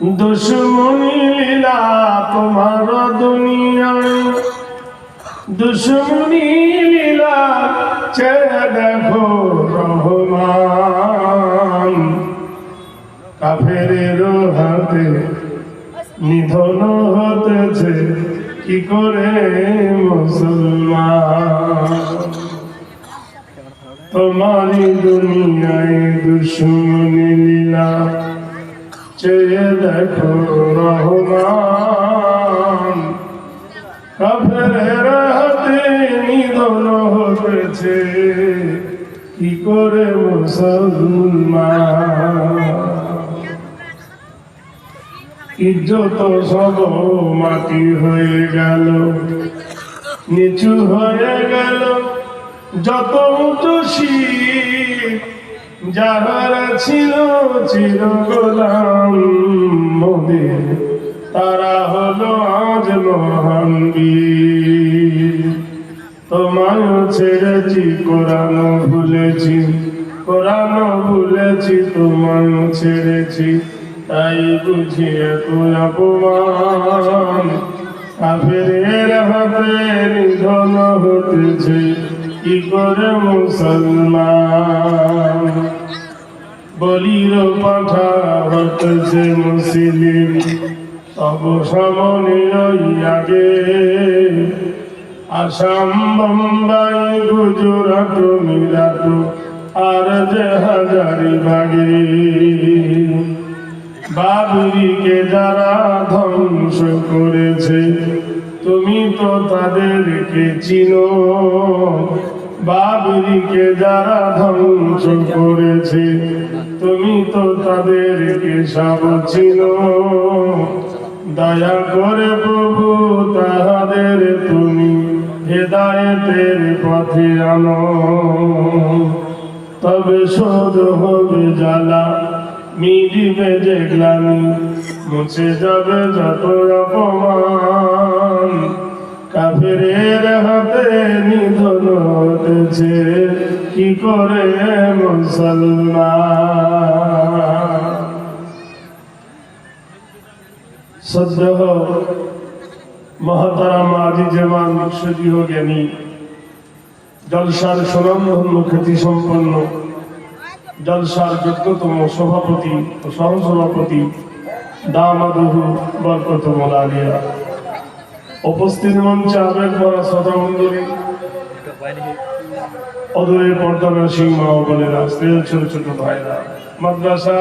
দুশ্মনী লীলা তোমার দুনিয়ায় লীলা দেখো নিধন হতেছে কি করে মুসলমান? তোমারই দুনিয়ায় দুশ্মনী চেয়ে দেখো রহমান। কাফের হাতে হতেছে কি করে মুসলমান? ইজ্জত সব মাটি হয়ে গেল। নিচু হয়ে গেল। যত উঁচু শীত যাহারা ছিল চির গোলাম মোদের তারা হলো আজ মহান তোমায় ছেড়েছি কোরআন ভুলেছি কোরআন ভুলেছি, তোমায় ছেড়েছি, তাই বুঝি এত অপমান। কাফের হাতে নিধন হতেছে, কি করে মুসলমান? বলির পাঠা হতেছে মুসলিম তব সামনে ওই আগে। আসাম, বোম্বাই, গুজরাট, মিরাট, আর যে হাজারি ভাগে বাবুরিকে যারা ধ্বংস করেছে, তুমি তো তাদেরকে চিনো। বাবুরিকে যারা ধ্বংস করেছে, তুমি তো তাদেরকে সব চিনো দয়া করে প্রভু, তাহাদের তুমি হেদায়েতের পথে আনো। তবে শোধ হবে জ্বালা মিলিবে যে গ্লানি, মুছে যাবে যত অপমান। কাফের হতেছে কি করে মুসলমান? সদ্যহ মহাতারাম আজি যেমন সুদীয় জ্ঞানী, জলসার সুনামধন্য খ্যাতি সম্পন্ন, জলসার যোগ্যতম সভাপতি ও সহসভাপতি দামাদুহু বরকত মোলালিয়া। উপস্থিত মঞ্চে আবেগ ভরা শ্রোতামণ্ডলী অদূরে পর্দা মা বলে স্নেহ ছোট ছোট ভাইরা। মাদ্রাসা